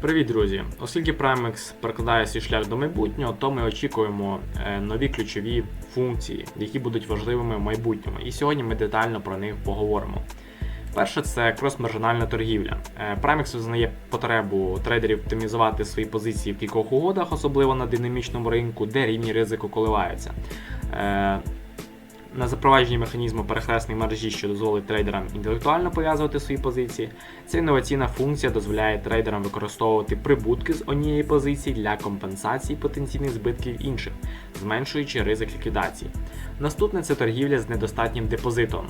Привіт, друзі! Оскільки Primex прокладає свій шлях до майбутнього, то ми очікуємо е, нові ключові функції, які будуть важливими в майбутньому. І сьогодні ми детально про них поговоримо. Перше це кросмержинальна торгівля. Е, Primex визнає потребу трейдерів оптимізувати свої позиції в кількох угодах, особливо на динамічному ринку, де рівні ризику коливаються. На запровадженні механізму перехресної мережі, що дозволить трейдерам інтелектуально пов'язувати свої позиції. Ця інноваційна функція дозволяє трейдерам використовувати прибутки з однієї позиції для компенсації потенційних збитків інших, зменшуючи ризик ліквідації. Наступне це торгівля з недостатнім депозитом.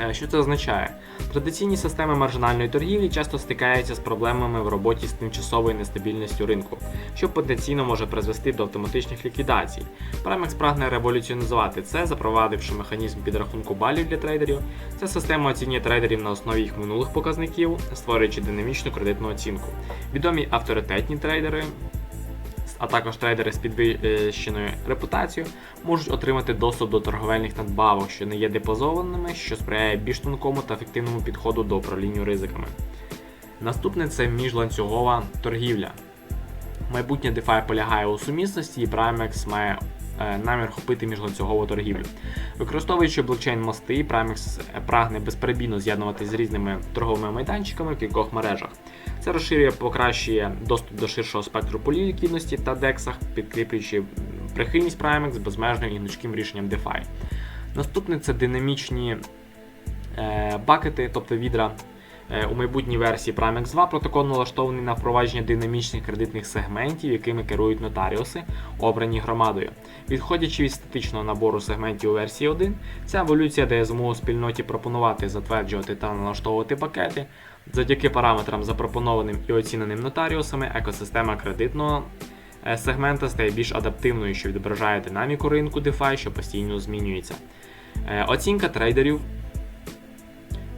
Е, Що це означає? Традиційні системи маржинальної торгівлі часто стикаються з проблемами в роботі з тимчасовою нестабільністю ринку, що потенційно може призвести до автоматичних ліквідацій. Primex прагне революціонізувати це, запровадивши механізм підрахунку балів для трейдерів. Ця система оцінює трейдерів на основі їх минулих показників, створюючи динамічну кредитну оцінку. Відомі авторитетні трейдери а також трейдери з підвищеною репутацією можуть отримати доступ до торговельних надбавок, що не є депозованими, що сприяє більш тонкому та ефективному підходу до управління ризиками. Наступне це міжланцюгова торгівля. Майбутнє DeFi полягає у сумісності, і Primex має намір хопити міжланцюгову торгівлю. Використовуючи блокчейн мости, Primex прагне безперебійно з'єднуватися з різними торговими майданчиками в кількох мережах. Це розширює, покращує доступ до ширшого спектру полів ліквідності та дексах, підкріплюючи прихильність Primex безмежним і гнучким рішенням DeFi. Наступне це динамічні е, бакети, тобто відра. Е, У майбутній версії Primex 2 протокол налаштований на впровадження динамічних кредитних сегментів, якими керують нотаріуси, обрані громадою. Відходячи від статичного набору сегментів у версії 1, ця еволюція дає змогу спільноті пропонувати, затверджувати та налаштовувати пакети. Завдяки параметрам, запропонованим і оціненим нотаріусами, екосистема кредитного е, сегмента стає більш адаптивною, що відображає динаміку ринку DeFi, що постійно змінюється. Е, Оцінка трейдерів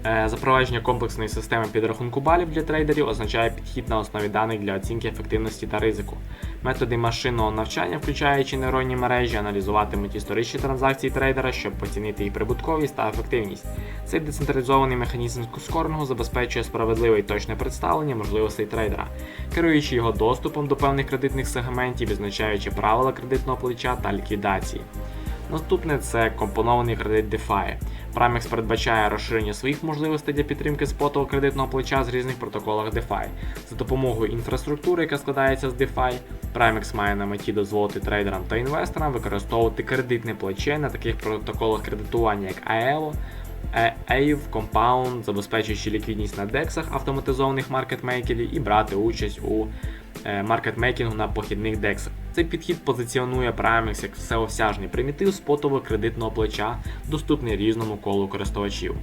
Запровадження комплексної системи підрахунку балів для трейдерів означає підхід на основі даних для оцінки ефективності та ризику. Методи машинного навчання, включаючи нейронні мережі, аналізуватимуть історичні транзакції трейдера, щоб оцінити їх прибутковість та ефективність. Цей децентралізований механізм скорінгу забезпечує справедливе і точне представлення можливостей трейдера, керуючи його доступом до певних кредитних сегментів, визначаючи правила кредитного плеча та ліквідації. Наступне це компонований кредит DeFi. Primex передбачає розширення своїх можливостей для підтримки спотового кредитного плеча з різних протоколах DeFi. За допомогою інфраструктури, яка складається з DeFi, Primex має на меті дозволити трейдерам та інвесторам використовувати кредитне плече на таких протоколах кредитування, як AELO, AVE, Compound, забезпечуючи ліквідність на дексах автоматизованих маркетмейкерів і брати участь у е, маркетмейкінгу на похідних дексах. Цей підхід позиціонує Primex як всеосяжний примітив спотового кредитного плеча, доступний різному колу користувачів.